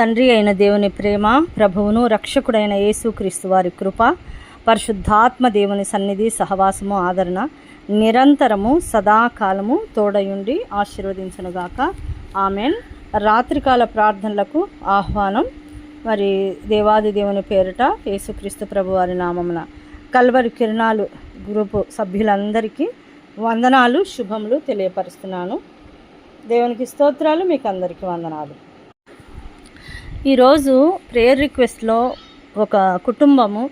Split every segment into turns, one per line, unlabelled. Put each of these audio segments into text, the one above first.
తండ్రి అయిన దేవుని ప్రేమ ప్రభువును రక్షకుడైన యేసుక్రీస్తు వారి కృప పరిశుద్ధాత్మ దేవుని సన్నిధి సహవాసము ఆదరణ నిరంతరము సదాకాలము తోడయుండి ఆశీర్వదించనుగాక. ఆమెన్. రాత్రికాల ప్రార్థనలకు ఆహ్వానం. మరి దేవాది దేవుని పేరిట యేసుక్రీస్తు ప్రభు వారి నామమున కల్వరి కిరణాలు గ్రూపు సభ్యులందరికీ వందనాలు శుభములు తెలియపరుస్తున్నాను. దేవునికి స్తోత్రాలు మీకు అందరికీ వందనాలు. ఈరోజు ప్రేయర్ రిక్వెస్ట్లో ఒక కుటుంబము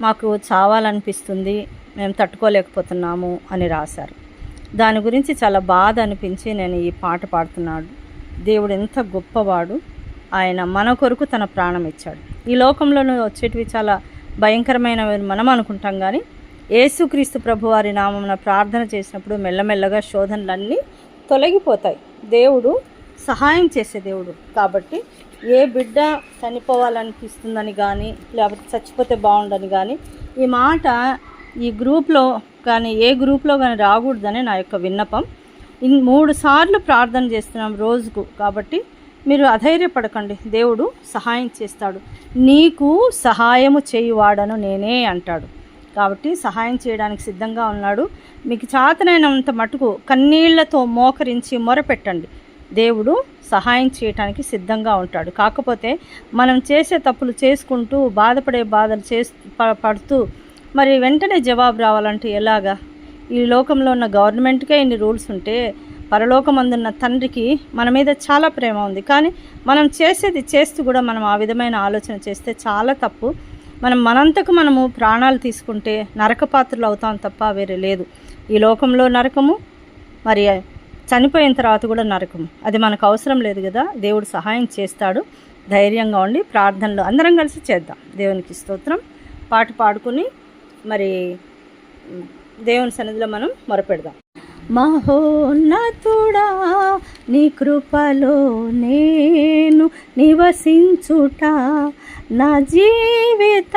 మాకు చావాలనిపిస్తుంది మేము తట్టుకోలేకపోతున్నాము అని రాశారు. దాని గురించి చాలా బాధ అనిపించి నేను ఈ పాట పాడుతున్నాడు దేవుడు ఎంత గొప్పవాడు. ఆయన మన కొరకు తన ప్రాణం ఇచ్చాడు. ఈ లోకంలో వచ్చేటివి చాలా భయంకరమైనవి మనం అనుకుంటాం కానీ యేసుక్రీస్తు ప్రభు వారి నామమున ప్రార్థన చేసినప్పుడు మెల్లమెల్లగా శోధనలన్నీ తొలగిపోతాయి. దేవుడు సహాయం చేసే దేవుడు. కాబట్టి ఏ బిడ్డ చనిపోవాలనిపిస్తుందని కానీ లేకపోతే చచ్చిపోతే బాగుండని కానీ ఈ మాట ఈ గ్రూప్లో కానీ ఏ గ్రూప్లో కానీ రాకూడదని నా యొక్క విన్నపం. ఇన్ మూడు సార్లు ప్రార్థన చేస్తున్నాం రోజుకు. కాబట్టి మీరు అధైర్యపడకండి. దేవుడు సహాయం చేస్తాడు. నీకు సహాయము చేయువాడను నేనే అంటాడు. కాబట్టి సహాయం చేయడానికి సిద్ధంగా ఉన్నాడు. మీకు చాతనైనంత మటుకు కన్నీళ్ళతో మోకరించి మొరపెట్టండి. దేవుడు సహాయం చేయటానికి సిద్ధంగా ఉంటాడు. కాకపోతే మనం చేసే తప్పులు చేసుకుంటూ బాధపడే బాధలు చేస్ పడుతూ మరి వెంటనే జవాబు రావాలంటే ఎలాగా? ఈ లోకంలో ఉన్న గవర్నమెంట్కే ఇన్ని రూల్స్ ఉంటే పరలోకమందున్న తండ్రికి మన మీద చాలా ప్రేమ ఉంది. కానీ మనం చేసేది చేస్తూ కూడా మనం ఆ విధమైన ఆలోచన చేస్తే చాలా తప్పు. మనం మనంతకు మనము ప్రాణాలు తీసుకుంటే నరకపాత్రలు అవుతాం తప్ప వేరే లేదు. ఈ లోకంలో నరకము మరి చనిపోయిన తర్వాత కూడా నరకం. అది మనకు అవసరం లేదు కదా. దేవుడు సహాయం చేస్తాడు. ధైర్యంగా ఉండి ప్రార్థనలు అందరం కలిసి చేద్దాం. దేవునికి స్తోత్రం. పాట పాడుకుని మరి దేవుని సన్నిధిలో మనం మొరపెడదాం. మహోన్నతుడా నీ కృపలో నేను నివసించుట నా జీవిత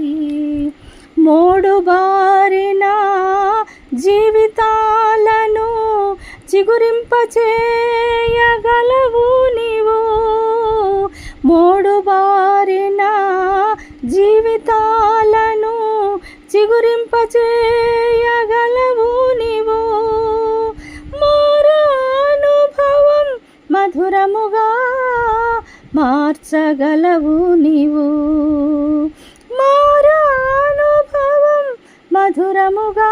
మోడు బారిన జీవితాలను చిగురింపచేయగలవు నీవు. మోడు బారిన జీవితాలను చిగురింపచేయగలవు నీవు. మారానుభవం మధురముగా మార్చగలవు నీవు మారానుభవం మధురముగా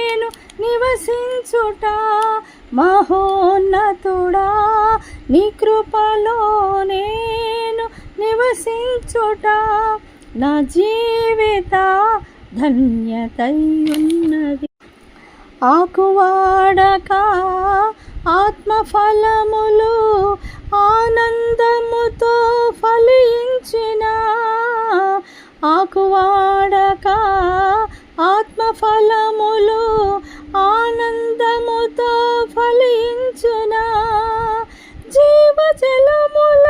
నివసించుట మహోన్నతుడా. నీ కృపలో నేను నివసించుట నా జీవిత ధన్యతయున్నది. ఆకువాడక ఆత్మఫలములు ఆనందముతో ఫలించిన. ఆకువాడక ఆత్మఫలములు ఆనందముతో ఫలించున. జీవజలముల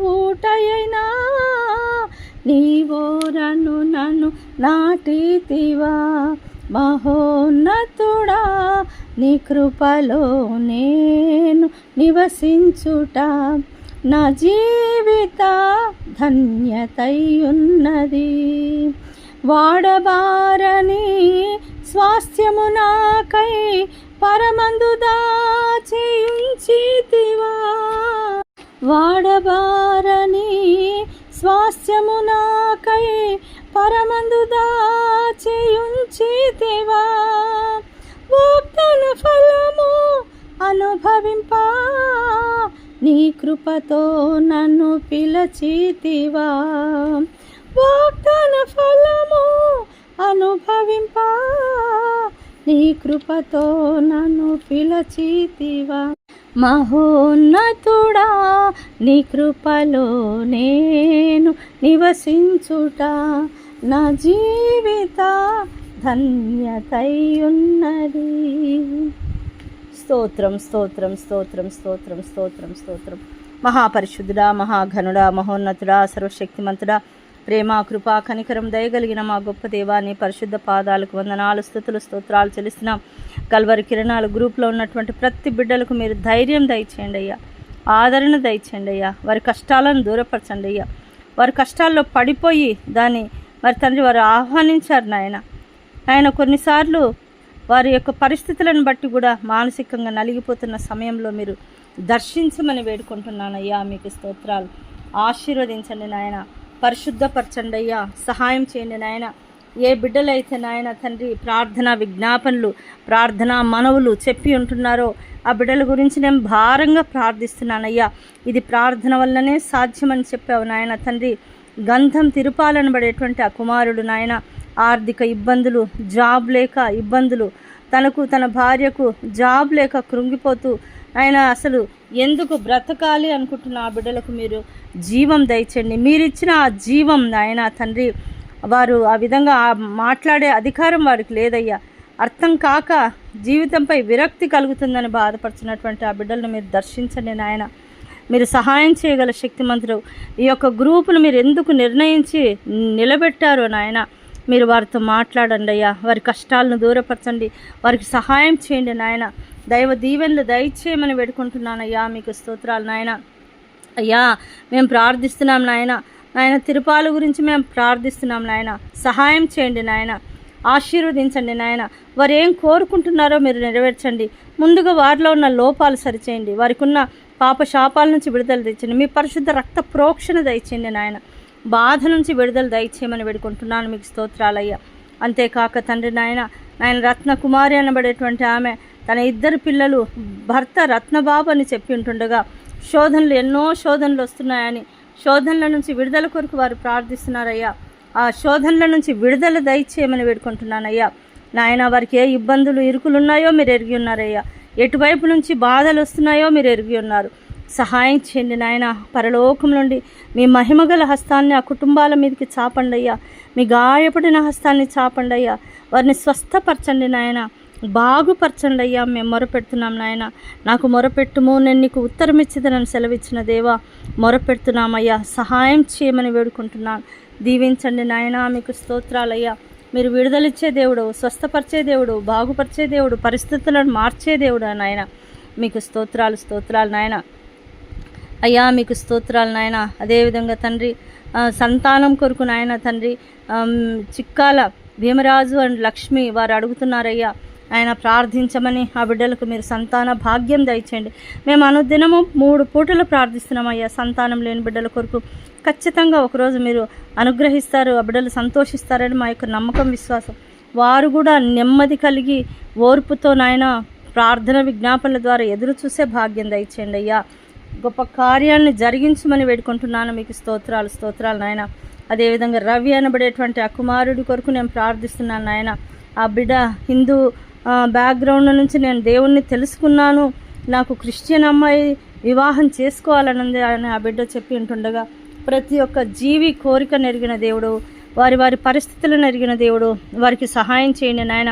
ఊటైనా నీవోరను నన్ను నాటితివా. మహోన్నతుడా నీ కృపలో నేను నివసించుట. నా జీవిత ధన్యతయున్నది. వాడబారని స్వాస్థ్యము నాకై పరమందు దాచేయుంచితివా. వాడబారని స్వాస్థ్యము నాకై పరమందు దాచేయుంచితివా. భోక్తన ఫలము అనుభవింపా. నీ కృపతో నన్ను పిలచితివా. వాగ్దాన ఫలము అనుభవింప. నీ కృపతో నన్ను పిలచితివా. మహోన్నతుడా నీ కృపలో నేను నివసించుట. నా జీవిత ధన్యతయున్నది. స్తోత్రం స్తోత్రం స్తోత్రం స్తోత్రం స్తోత్రం స్తోత్రం. మహాపరిశుద్ధుడా మహాఘనుడా మహోన్నతుడా సర్వశక్తిమంతుడా ప్రేమ కృప కనికరం దయగలిగిన మా గొప్ప దేవాన్ని పరిశుద్ధ పాదాలకు వందనాలు స్థుతులు స్తోత్రాలు చెల్లిస్తున్నాం. కల్వరి కిరణాలు గ్రూప్లో ఉన్నటువంటి ప్రతి బిడ్డలకు మీరు ధైర్యం దయచేయండి అయ్యా. ఆదరణ దయచేయండి అయ్యా. వారి కష్టాలను దూరపరచండి అయ్యా. వారి కష్టాల్లో పడిపోయి దాన్ని మరి తండ్రి వారు ఆహ్వానించారు నాయన. ఆయన కొన్నిసార్లు వారి యొక్క పరిస్థితులను బట్టి కూడా మానసికంగా నలిగిపోతున్న సమయంలో మీరు దర్శించమని వేడుకుంటున్నాను అయ్యా మీకు స్తోత్రాలు. ఆశీర్వదించండి నాయన. పరిశుద్ధపరచండయ్యా. సహాయం చేయండి నాయన. ఏ బిడ్డలైతే నాయన తండ్రి ప్రార్థన విజ్ఞాపనలు ప్రార్థన మనవులు చెప్పి ఉంటున్నారో ఆ బిడ్డల గురించి నేను భారంగా ప్రార్థిస్తున్నానయ్యా. ఇది ప్రార్థన వల్లనే సాధ్యమని చెప్పావు నాయన తండ్రి. గంధం తిరుపాలను పడేటువంటి ఆ కుమారుడు నాయన ఆర్థిక ఇబ్బందులు జాబ్ లేక ఇబ్బందులు తనకు తన భార్యకు జాబ్ లేక కృంగిపోతూ ఆయన అసలు ఎందుకు బ్రతకాలి అనుకుంటున్న ఆ బిడ్డలకు మీరు జీవం దయచండి. మీరిచ్చిన ఆ జీవం నాయన తండ్రి వారు ఆ విధంగా ఆ మాట్లాడే అధికారం వారికి లేదయ్యా. అర్థం కాక జీవితంపై విరక్తి కలుగుతుందని బాధపడుతున్నటువంటి ఆ బిడ్డలను మీరు దర్శించండి నాయన. మీరు సహాయం చేయగల శక్తిమంతుడు ఈ యొక్క గ్రూపును మీరు ఎందుకు నిర్ణయించి నిలబెట్టారో నాయన? మీరు వారితో మాట్లాడండి అయ్యా. వారి కష్టాలను దూరపరచండి. వారికి సహాయం చేయండి నాయన. దైవ దీవెనలు దయచేయమని పెడుకుంటున్నానయ్యా మీకు స్తోత్రాలు నాయన. అయ్యా మేము ప్రార్థిస్తున్నాం నాయన. నాయన తిరుపాల గురించి మేము ప్రార్థిస్తున్నాం నాయన. సహాయం చేయండి నాయన. ఆశీర్వదించండి నాయన. వారు ఏం కోరుకుంటున్నారో మీరు నెరవేర్చండి. ముందుగా వారిలో ఉన్న లోపాలు సరిచేయండి. వారికి ఉన్న పాప శాపాల నుంచి విడుదల తెచ్చండి. మీ పరిశుద్ధ రక్త ప్రోక్షణ దయచేయండి నాయన. బాధ నుంచి విడుదల దయచేయమని వేడుకుంటున్నాను మీకు స్తోత్రాలయ్యా. అంతేకాక తండ్రి నాయన నాయన రత్న కుమారి అనబడేటువంటి ఆమె తన ఇద్దరు పిల్లలు భర్త రత్నబాబు అని చెప్పి ఉంటుండగా శోధనలు ఎన్నో శోధనలు వస్తున్నాయని శోధనల నుంచి విడుదల కొరకు వారు ప్రార్థిస్తున్నారయ్యా. ఆ శోధనల నుంచి విడుదల దయచేయమని వేడుకుంటున్నానయ్యా. నాయన వారికి ఏ ఇబ్బందులు ఇరుకులు ఉన్నాయో మీరు ఎరిగి ఉన్నారయ్యా. ఎటువైపు నుంచి బాధలు వస్తున్నాయో మీరు ఎరిగి ఉన్నారు. సహాయం చేయండి నాయన. పరలోకం నుండి మీ మహిమగల హస్తాన్ని ఆ కుటుంబాల మీదకి చాపండి అయ్యా. మీ గాయపడిన హస్తాన్ని చాపండి అయ్యా. వారిని స్వస్థపరచండి నాయన. బాగుపరచండి అయ్యా. మేము మొరపెడుతున్నాం నాయన. నాకు మొరపెట్టుము నేను నీకు ఉత్తరం ఇచ్చిదనని సెలవిచ్చిన దేవా మొరపెడుతున్నామయ్యా సహాయం చేయమని వేడుకుంటున్నాను దీవించండి నాయన. మీకు స్తోత్రాలయ్యా. మీరు విడుదలిచ్చే దేవుడు స్వస్థపరిచే దేవుడు బాగుపరిచే దేవుడు పరిస్థితులను మార్చే దేవుడు నాయన. మీకు స్తోత్రాలు స్తోత్రాలు నాయన. అయ్యా మీకు స్తోత్రాలు నాయన. అదేవిధంగా తండ్రి సంతానం కొరకు నాయన తండ్రి చిక్కాల భీమరాజు అండ్ లక్ష్మి వారు అడుగుతున్నారయ్యా. ఆయన ప్రార్థించమని ఆ బిడ్డలకు మీరు సంతాన భాగ్యం దయచేయండి. మేము అనుదినము మూడు పూటలు ప్రార్థిస్తున్నామయ్యా సంతానం లేని బిడ్డల కొరకు. ఖచ్చితంగా ఒకరోజు మీరు అనుగ్రహిస్తారు ఆ బిడ్డలు సంతోషిస్తారని మా యొక్క నమ్మకం విశ్వాసం. వారు కూడా నెమ్మది కలిగి ఓర్పుతో నాయన ప్రార్థన విజ్ఞాపనల ద్వారా ఎదురు చూసే భాగ్యం దయచేయండి అయ్యా. గొప్ప కార్యాలను జరిగించమని వేడుకుంటున్నాను. మీకు స్తోత్రాలు స్తోత్రాలు నాయన. అదేవిధంగా రవి అనబడేటువంటి ఆ కుమారుడి కొరకు నేను ప్రార్థిస్తున్నాను నాయన. ఆ బిడ్డ హిందూ బ్యాక్గ్రౌండ్ నుంచి నేను దేవుణ్ణి తెలుసుకున్నాను. నాకు క్రిస్టియన్ అమ్మాయి వివాహం చేసుకోవాలనుంది అని ఆ బిడ్డ చెప్పి ఉంటుండగా ప్రతి ఒక్క జీవి కోరిక నెరిగిన దేవుడు వారి వారి పరిస్థితులను ఎరిగిన దేవుడు వారికి సహాయం చేయండి నాయన.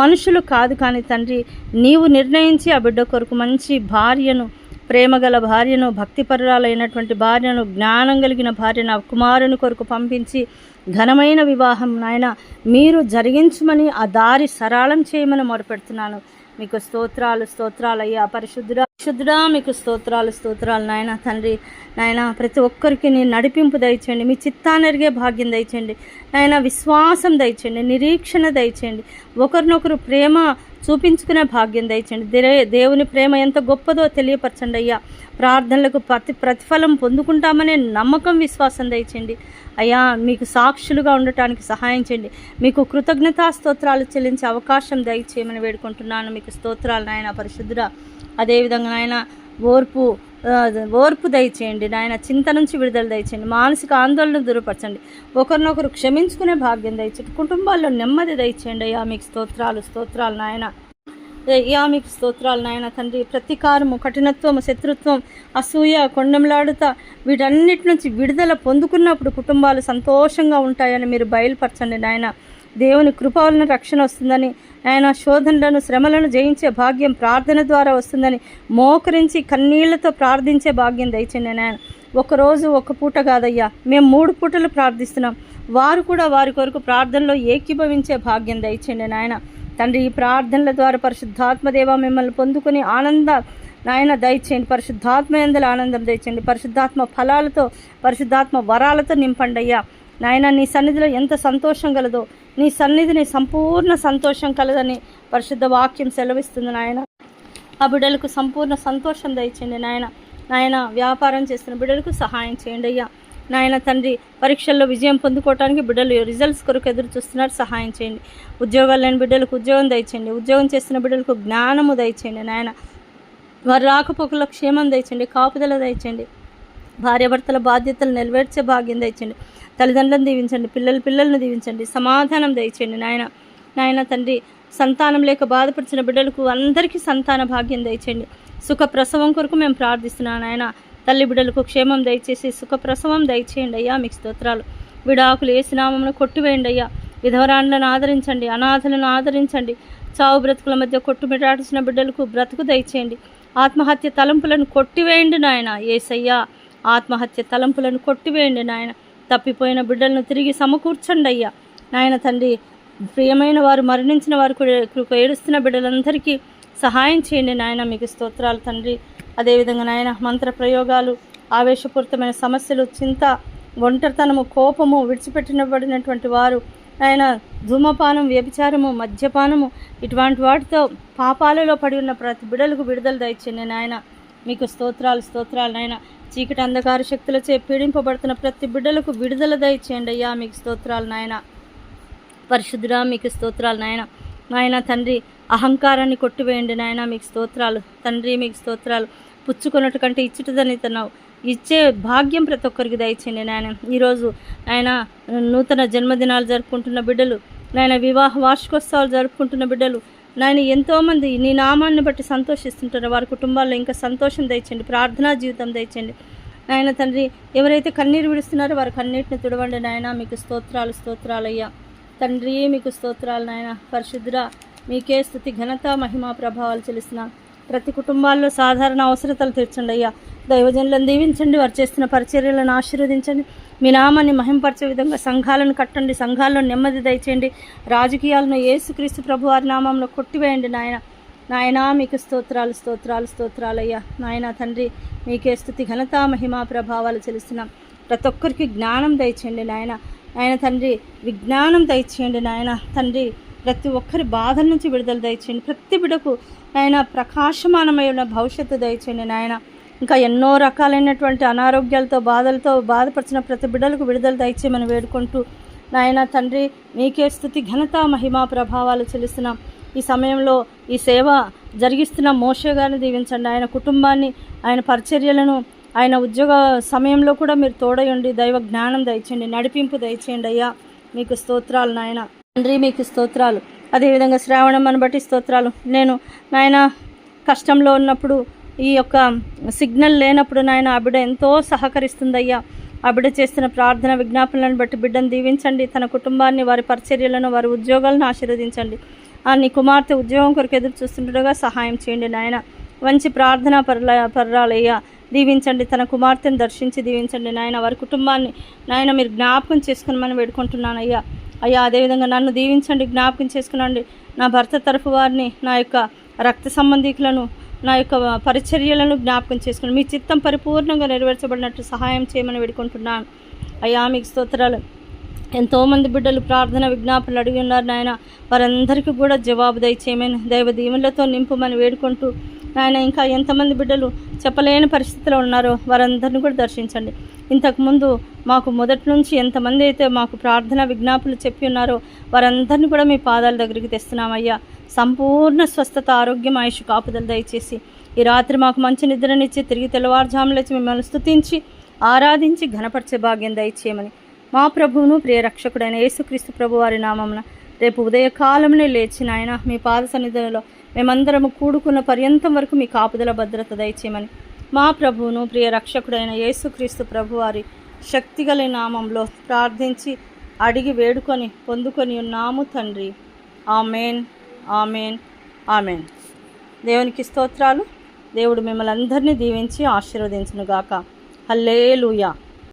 మనుషులు కాదు కానీ తండ్రి నీవు నిర్ణయించి ఆ బిడ్డ కొరకు మంచి భార్యను ప్రేమగల భార్యను భక్తిపరురాలైనటువంటి భార్యను జ్ఞానం కలిగిన భార్యను ఆ కుమారుని కొరకు పంపించి ఘనమైన వివాహం నాయన. మీరు జరిగించమని ఆ దారి సరళం చేయమని మొరపెడుతున్నాను. మీకు స్తోత్రాలు స్తోత్రాలు అయ్యా పరిశుద్ధుడా పరిశుద్ధుడా మీకు స్తోత్రాలు స్తోత్రాలు నాయన. తండ్రి నాయన ప్రతి ఒక్కరికి నేను నడిపింపు దయచేయండి. మీ చిత్తానెరిగే భాగ్యం దయచేయండి. నాయన విశ్వాసం దయచేయండి. నిరీక్షణ దయచేయండి. ఒకరినొకరు ప్రేమ చూపించుకునే భాగ్యం దయచండి. దేవుని ప్రేమ ఎంత గొప్పదో తెలియపరచండి అయ్యా ప్రార్థనలకు ప్రతి ప్రతిఫలం పొందుకుంటామనే నమ్మకం విశ్వాసం దయచండి. అయ్యా మీకు సాక్షులుగా ఉండటానికి సహాయం చేయండి. మీకు కృతజ్ఞతా స్తోత్రాలు చెల్లించే అవకాశం దయచేయమని వేడుకుంటున్నాను. మీకు స్తోత్రాలు నాయన పరిశుద్ధుడా. అదేవిధంగా నాయన ఓర్పు ఓర్పు దయచేయండి నాయన చింత నుంచి విడుదల దయచేయండి మానసిక ఆందోళన దూరపరచండి ఒకరినొకరు క్షమించుకునే భాగ్యం దయచేయండి కుటుంబాల్లో నెమ్మది దయచేయండి. అయ్యా మీకు స్తోత్రాలు స్తోత్రాలు నాయన. అయ్యా మీకు స్తోత్రాలు నాయన తండ్రి. ప్రతీకారము కఠినత్వము శత్రుత్వం అసూయ కొండంలాడుత వీటన్నిటి నుంచి విడుదల పొందుకున్నప్పుడు కుటుంబాలు సంతోషంగా ఉంటాయని మీరు బయలుపరచండి నాయన. దేవుని కృప వలన రక్షణ వస్తుందని ఆయన శోధనలను శ్రమలను జయించే భాగ్యం ప్రార్థన ద్వారా వస్తుందని మోకరించి కన్నీళ్ళతో ప్రార్థించే భాగ్యం దయచండి నాయన. ఒకరోజు ఒక పూట కాదయ్యా మేము మూడు పూటలు ప్రార్థిస్తున్నాం. వారు కూడా వారి కొరకు ప్రార్థనలో ఏకీభవించే భాగ్యం దయచండి నాయన. తండ్రి ఈ ప్రార్థనల ద్వారా పరిశుద్ధాత్మదేవ మిమ్మల్ని పొందుకుని ఆనంద నాయన దయచేయండి. పరిశుద్ధాత్మ ఎందల ఆనందం దయచేయండి. పరిశుద్ధాత్మ ఫలాలతో పరిశుద్ధాత్మ వరాలతో నింపండి అయ్యా. నాయన నీ సన్నిధిలో ఎంత సంతోషం కలదో నీ సన్నిధిని సంపూర్ణ సంతోషం కలదని పరిశుద్ధ వాక్యం సెలవిస్తుంది నాయన. ఆ బిడ్డలకు సంపూర్ణ సంతోషం దయచేయండి నాయన. నాయన వ్యాపారం చేస్తున్న బిడ్డలకు సహాయం చేయండి అయ్యా. నాయన తండ్రి పరీక్షల్లో విజయం పొందుకోవడానికి బిడ్డలు రిజల్ట్స్ కొరకు ఎదురు చూస్తున్నారు. సహాయం చేయండి. ఉద్యోగాలు లేని బిడ్డలకు ఉద్యోగం దయచేయండి. ఉద్యోగం చేస్తున్న బిడ్డలకు జ్ఞానము దయచేయండి నాయన. వారి రాకపోకల క్షేమం దయచండి కాపుదల దయచండి భార్యాభర్తల బాధ్యతలు నెరవేర్చే భాగ్యం దయచండి తల్లిదండ్రులను దీవించండి. పిల్లలు పిల్లలను దీవించండి. సమాధానం దయచండి నాయన నాయన తండ్రి సంతానం లేక బాధపరిచిన బిడ్డలకు అందరికీ సంతాన భాగ్యం దయచండి సుఖ ప్రసవం కొరకు మేము ప్రార్థిస్తున్నాం. నాయన తల్లి బిడ్డలకు క్షేమం దయచేసి సుఖ ప్రసవం దయచేయండి అయ్యా. మీకు స్తోత్రాలు. విడాకులు ఏసునామమును కొట్టివేయండి అయ్యా. విధవరాండ్లను ఆదరించండి. అనాథలను ఆదరించండి. చావు బ్రతుకుల మధ్య కొట్టుమిటాడుతున్న బిడ్డలకు బ్రతుకు దయచేయండి. ఆత్మహత్య తలంపులను కొట్టివేయండి నాయన. ఏసయ్యా ఆత్మహత్య తలంపులను కొట్టివేయండి నాయన. తప్పిపోయిన బిడ్డలను తిరిగి సమకూర్చండి అయ్యా. నాయన తండ్రి ప్రియమైన వారు మరణించిన వారు కూడా ఏడుస్తున్న బిడ్డలందరికీ సహాయం చేయండి నాయన. మీకు స్తోత్రాలు తండ్రి. అదేవిధంగా నాయన మంత్ర ప్రయోగాలు ఆవేశపూరితమైన సమస్యలు చింత ఒంటరితనము కోపము విడిచిపెట్టినబడినటువంటి వారు ఆయన ధూమపానం వ్యభిచారము మద్యపానము ఇటువంటి వాటితో పాపాలలో పడి ఉన్న ప్రతి బిడలకు విడుదల దయచేయండి నాయన. మీకు స్తోత్రాలు స్తోత్రాలు నాయన. చీకటి అంధకార శక్తులచే పీడింపబడుతున్న ప్రతి బిడ్డలకు విడుదల దయచేయండి అయ్యా మీకు స్తోత్రాలు నాయన. పరిశుద్ధురా మీకు స్తోత్రాలు నాయన. నాయన తండ్రి అహంకారాన్ని కొట్టివేయండి నాయన మీకు స్తోత్రాలు. తండ్రి మీకు స్తోత్రాలు. పుచ్చుకున్నట్టు కంటే ఇచ్చుటదని తన్నావు. ఇచ్చే భాగ్యం ప్రతి ఒక్కరికి దయచేయండి నాయన. ఈరోజు ఆయన నూతన జన్మదినాలు జరుపుకుంటున్న బిడ్డలు నాయన వివాహ వార్షికోత్సవాలు జరుపుకుంటున్న బిడ్డలు నాయన ఎంతోమంది నీ నామాన్ని బట్టి సంతోషిస్తుంటారో. వారి కుటుంబాల్లో ఇంకా సంతోషం దయచండి ప్రార్థనా జీవితం దయచండి నాయన తండ్రి ఎవరైతే కన్నీరు విడుస్తున్నారో వారి కన్నీటిని తుడవండి నాయన. మీకు స్తోత్రాలు స్తోత్రాలయ్యా. తండ్రి మీకు స్తోత్రాలు నాయన. పరిశుద్ర మీకే స్థుతి ఘనత మహిమ ప్రభావాలు చెల్లిస్తున్నాను ప్రతి కుటుంబాల్లో సాధారణ అవసరతలు తీర్చండి అయ్యా. దైవజనులను దీవించండి వారు చేస్తున్న పరిచర్యలను ఆశీర్వదించండి. మీ నామాన్ని మహింపరిచే విధంగా సంఘాలను కట్టండి సంఘాల్లో నెమ్మది దయచేయండి. రాజకీయాలను ఏసుక్రీస్తు ప్రభు వారి నామంలో కొట్టివేయండి నాయన. నాయనా మీకు స్తోత్రాలు స్తోత్రాలు స్తోత్రాలయ్యా నాయన తండ్రి మీకే స్థుతి ఘనత మహిమా ప్రభావాలు చెల్లిస్తున్నాం. ప్రతి ఒక్కరికి జ్ఞానం దయచేయండి నాయన. నాయన తండ్రి విజ్ఞానం దయచేయండి నాయన. తండ్రి ప్రతి ఒక్కరి బాధల నుంచి విడుదల దయచేయండి. ప్రతి బిడకు ఆయన ప్రకాశమానమైన భవిష్యత్తు దయచేయండి నాయన. ఇంకా ఎన్నో రకాలైనటువంటి అనారోగ్యాలతో బాధలతో బాధపరిచిన ప్రతి బిడ్డలకు విడుదల దయచేయమని వేడుకుంటూ నాయన తండ్రి మీకే స్థుతి ఘనత మహిమా ప్రభావాలు చెల్లిస్తున్నాం. ఈ సమయంలో ఈ సేవ జరిగిస్తున్న మోషే గారిని దీవించండి. ఆయన కుటుంబాన్ని ఆయన పరిచర్యలను ఆయన ఉద్యోగ సమయంలో కూడా మీరు తోడయండి దైవ జ్ఞానం దయచేయండి నడిపింపు దయచేయండి అయ్యా. మీకు స్తోత్రాలు నాయన. తండ్రి మీకు స్తోత్రాలు. అదేవిధంగా శ్రావణమ్మని బట్టి స్తోత్రాలు. నేను నాయన కష్టంలో ఉన్నప్పుడు ఈ యొక్క సిగ్నల్ లేనప్పుడు నాయన ఆ బిడ్డ ఎంతో సహకరిస్తుందయ్యా. ఆ బిడ్డ చేస్తున్న ప్రార్థన విజ్ఞాపనలను బట్టి బిడ్డను దీవించండి. తన కుటుంబాన్ని వారి పరిచర్యలను వారి ఉద్యోగాలను ఆశీర్వదించండి. ఆ నీ కుమార్తె ఉద్యోగం కొరకు ఎదురు చూస్తుండగా సహాయం చేయండి నాయన. మంచి ప్రార్థన పర్ల పర్రాలయ్యా. దీవించండి. తన కుమార్తెను దర్శించి దీవించండి నాయన. వారి కుటుంబాన్ని నాయన మీరు జ్ఞాపకం చేసుకుని వేడుకుంటున్నాను అయ్యా అయ్యా అదేవిధంగా నన్ను దీవించండి జ్ఞాపకం చేసుకునండి. నా భర్త తరఫు వారిని నా యొక్క రక్త సంబంధికులను నా యొక్క పరిచర్యలను జ్ఞాపకం చేసుకుని మీ చిత్తం పరిపూర్ణంగా నెరవేర్చబడినట్టు సహాయం చేయమని వేడుకుంటున్నాను. అయ్యా మీకు స్తోత్రాలు. ఎంతోమంది బిడ్డలు ప్రార్థన విజ్ఞాపనలు అడిగి ఉన్నారు నాయన. వారందరికీ కూడా జవాబు దయచేయమని దైవ దీవులతో నింపమని వేడుకుంటూ నాయన ఇంకా ఎంతమంది బిడ్డలు చెప్పలేని పరిస్థితిలో ఉన్నారో వారందరిని కూడా దర్శించండి. ఇంతకుముందు మాకు మొదటి నుంచి ఎంతమంది అయితే మాకు ప్రార్థన విజ్ఞాపులు చెప్పి ఉన్నారో వారందరినీ కూడా మీ పాదాల దగ్గరికి తెస్తున్నామయ్యా. సంపూర్ణ స్వస్థత ఆరోగ్యం ఆయుష్ కాపుదల దయచేసి. ఈ రాత్రి మాకు మంచి నిద్రనిచ్చి తిరిగి తెల్లవారుజాములచ్చి మిమ్మల్ని స్తుతించి ఆరాధించి ఘనపరిచే భాగ్యం దయచేయమని. మా ప్రభువును ప్రియ రక్షకుడైన యేసుక్రీస్తు ప్రభు వారి నామమున రేపు ఉదయకాలంలో లేచిన ఆయన మీ పాద సన్నిధిలో మేమందరము కూడుకున్న పర్యంతం వరకు మీ కాపుదల భద్రత దయచేయమని. మా ప్రభువును ప్రియ రక్షకుడైన యేసుక్రీస్తు ప్రభువారి శక్తిగల నామంలో ప్రార్థించి అడిగి వేడుకొని పొందుకొని ఉన్నాము తండ్రి. ఆమెన్. ఆమెన్. ఆమెన్. దేవునికి స్తోత్రాలు. దేవుడు మిమ్మల్ని అందరినీ దీవించి ఆశీర్వదించునుగాక. హల్లేలుయా.